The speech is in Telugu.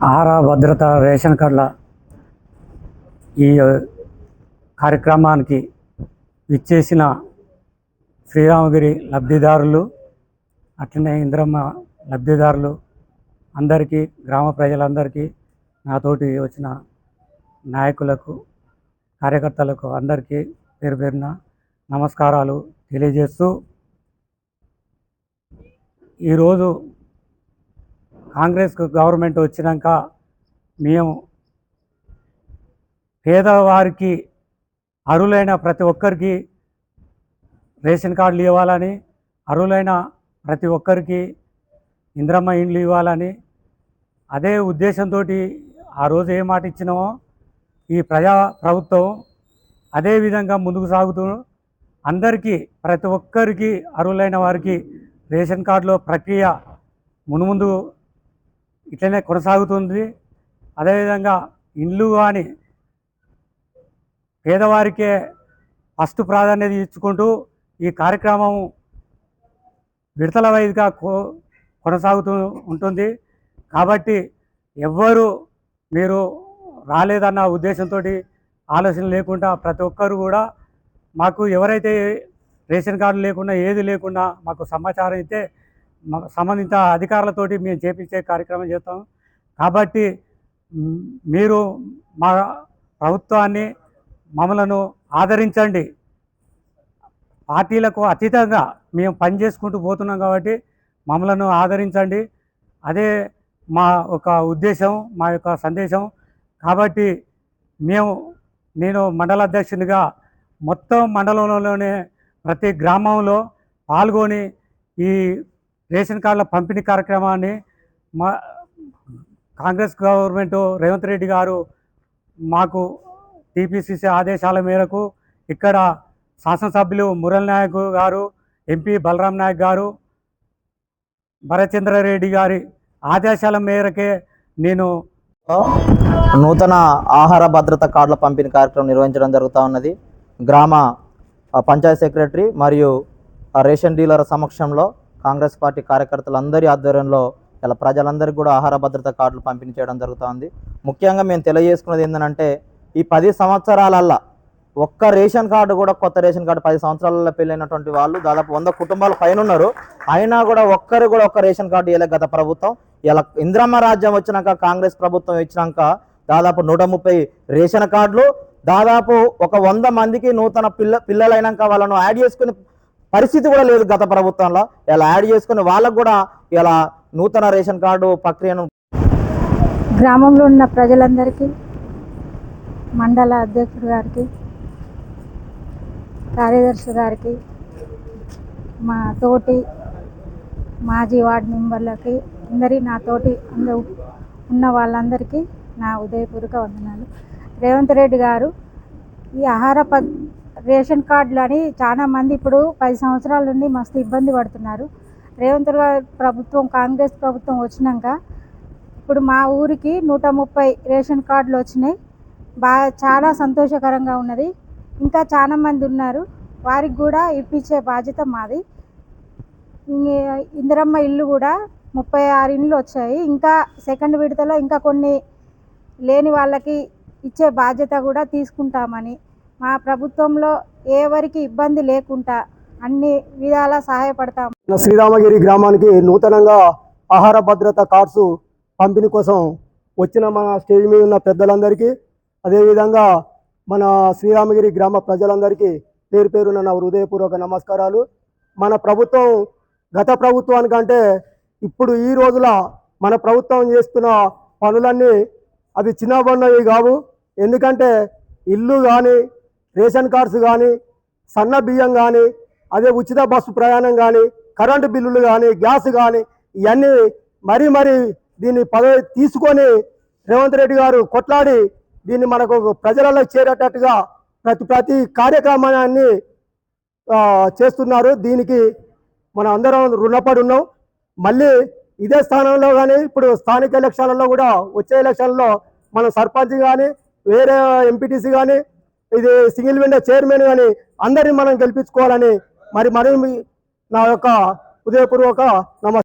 ఆహార భద్రత రేషన్ కార్డుల ఈ కార్యక్రమానికి ఇచ్చేసిన శ్రీరామగిరి లబ్ధిదారులు అట్లనే ఇంద్రమ్మ లబ్ధిదారులు అందరికీ గ్రామ ప్రజలందరికీ నాతోటి వచ్చిన నాయకులకు కార్యకర్తలకు అందరికీ పేరు పేరున నమస్కారాలు తెలియజేస్తూ ఈరోజు కాంగ్రెస్ గవర్నమెంట్ వచ్చినాక మేము పేదవారికి అరులైన ప్రతి ఒక్కరికి రేషన్ కార్డులు ఇవ్వాలని అరులైన ప్రతి ఒక్కరికి ఇంద్రమ్మ ఇండ్లు ఇవ్వాలని అదే ఉద్దేశంతో ఆ రోజు ఏ మాట ఇచ్చినామో ఈ ప్రజా ప్రభుత్వం అదే విధంగా ముందుకు సాగుతూ అందరికీ ప్రతి ఒక్కరికి అర్హులైన వారికి రేషన్ కార్డులో ప్రక్రియ మునుముందు ఇట్లనే కొనసాగుతుంది. అదేవిధంగా ఇండ్లు కానీ పేదవారికే ఫస్ట్ ప్రాధాన్యత ఇచ్చుకుంటూ ఈ కార్యక్రమం విడతల వైదిగా కొనసాగుతూ ఉంటుంది. కాబట్టి ఎవ్వరు మీరు రాలేదన్న ఉద్దేశంతో ఆలోచన లేకుండా ప్రతి ఒక్కరు కూడా మాకు ఎవరైతే రేషన్ కార్డు లేకుండా ఏది లేకుండా మాకు సమాచారం అయితే సంబంధిత అధికారులతోటి మేము చేపించే కార్యక్రమం చేస్తాం. కాబట్టి మీరు మా ప్రభుత్వాన్ని మమ్మలను ఆదరించండి. పార్టీలకు అతీతంగా మేము పని చేసుకుంటూ పోతున్నాం కాబట్టి మమ్మలను ఆదరించండి. అదే మా ఒక ఉద్దేశం మా యొక్క సందేశం. కాబట్టి మేము నేను మండల అధ్యక్షునిగా మొత్తం మండలంలోనే ప్రతి గ్రామంలో పాల్గొని ఈ రేషన్ కార్డుల పంపిణీ కార్యక్రమాన్ని మా కాంగ్రెస్ గవర్నమెంట్ రేవంత్ రెడ్డి గారు మాకు టీపీసీసీ ఆదేశాల మేరకు ఇక్కడ శాసనసభ్యులు మురళి నాయక్ గారు ఎంపీ బలరాం నాయక్ గారు భరచంద్రారెడ్డి గారి ఆదేశాల మేరకే నేను నూతన ఆహార భద్రత కార్డుల పంపిణీ కార్యక్రమం నిర్వహించడం జరుగుతూ ఉన్నది. గ్రామ పంచాయత్ సెక్రటరీ మరియు రేషన్ డీలర్ సమక్షంలో కాంగ్రెస్ పార్టీ కార్యకర్తలందరి ఆధ్వర్యంలో ఇలా ప్రజలందరికీ కూడా ఆహార భద్రత కార్డులు పంపిణీ చేయడం జరుగుతుంది. ముఖ్యంగా మేము తెలియజేసుకున్నది ఏంటంటే ఈ పది సంవత్సరాలల్లా ఒక్క రేషన్ కార్డు కూడా కొత్త రేషన్ కార్డు పది సంవత్సరాలలో పెళ్ళైనటువంటి వాళ్ళు దాదాపు వంద కుటుంబాలు పైన ఉన్నారు అయినా కూడా ఒక్కరు కూడా ఒక్క రేషన్ కార్డు ఇవ్వలేదు గత ప్రభుత్వం. ఇలా ఇంద్రమ్మ రాజ్యం వచ్చినాక కాంగ్రెస్ ప్రభుత్వం ఇచ్చినాక దాదాపు నూట ముప్పై రేషన్ కార్డులు దాదాపు ఒక వంద మందికి నూతన పిల్ల పిల్లలైనాక వాళ్ళను యాడ్ చేసుకుని పరిస్థితి కూడా లేదు గత ప్రభుత్వంలో. ఇలా యాడ్ చేసుకుని వాళ్ళకు కూడా ఇలా నూతన రేషన్ కార్డు ప్రక్రియను గ్రామంలో ఉన్న ప్రజలందరికీ మండల అధ్యక్షుడు గారికి కార్యదర్శి గారికి మా తోటి మాజీ వార్డు మెంబర్లకి అందరి నా తోటి అందరూ ఉన్న వాళ్ళందరికీ నా ఉదయపూర్వక వందనాలు. రేవంత్ రెడ్డి గారు ఈ ఆహార రేషన్ కార్డులు అని చాలా మంది ఇప్పుడు పది సంవత్సరాల నుండి మస్తు ఇబ్బంది పడుతున్నారు. రేవంత్ ప్రభుత్వం కాంగ్రెస్ ప్రభుత్వం వచ్చినాక ఇప్పుడు మా ఊరికి నూట ముప్పై రేషన్ కార్డులు వచ్చినాయి. బాగా చాలా సంతోషకరంగా ఉన్నది. ఇంకా చాలా మంది ఉన్నారు. వారికి కూడా ఇప్పించే బాధ్యత మాది. ఇందిరమ్మ ఇల్లు కూడా ముప్పై ఆరు ఇండ్లు వచ్చాయి. ఇంకా సెకండ్ విడతలో ఇంకా కొన్ని లేని వాళ్ళకి ఇచ్చే బాధ్యత కూడా తీసుకుంటామని మా ప్రభుత్వంలో ఎవరికి ఇబ్బంది లేకుండా అన్ని విధాలా సహాయపడతాం. మన శ్రీరామగిరి గ్రామానికి నూతనంగా ఆహార భద్రత కార్డ్స్ పంపిణీ కోసం వచ్చిన మన స్టేజ్ మీద ఉన్న పెద్దలందరికీ అదేవిధంగా మన శ్రీరామగిరి గ్రామ ప్రజలందరికీ పేరు పేరున నా హృదయపూర్వక నమస్కారాలు. మన ప్రభుత్వం గత ప్రభుత్వానికంటే ఇప్పుడు ఈ రోజుల మన ప్రభుత్వం చేస్తున్న పనులన్నీ అవి చిన్నబడినవి కావు. ఎందుకంటే ఇల్లు కానీ రేషన్ కార్డ్స్ కానీ సన్న బియ్యం కానీ అదే ఉచిత బస్సు ప్రయాణం కానీ కరెంటు బిల్లులు కానీ గ్యాస్ కానీ ఇవన్నీ మరీ మరీ దీన్ని పదవి తీసుకొని రేవంత్ రెడ్డి గారు కొట్లాడి దీన్ని మనకు ప్రజలలో చేరేటట్టుగా ప్రతి ప్రతి కార్యక్రమాన్ని చేస్తున్నారు. దీనికి మనం అందరం రుణపడి ఉన్నాం. మళ్ళీ ఇదే స్థానంలో కానీ ఇప్పుడు స్థానిక ఎలక్షన్లలో కూడా వచ్చే ఎలక్షన్లో మన సర్పంచ్ కానీ వేరే ఎంపీటీసీ కానీ ఇది సింగిల్ విండో చైర్మన్ కానీ అందరినీ మనం గెలిపించుకోవాలని మరి మరి నా యొక్క హృదయపూర్వక నమస్కారం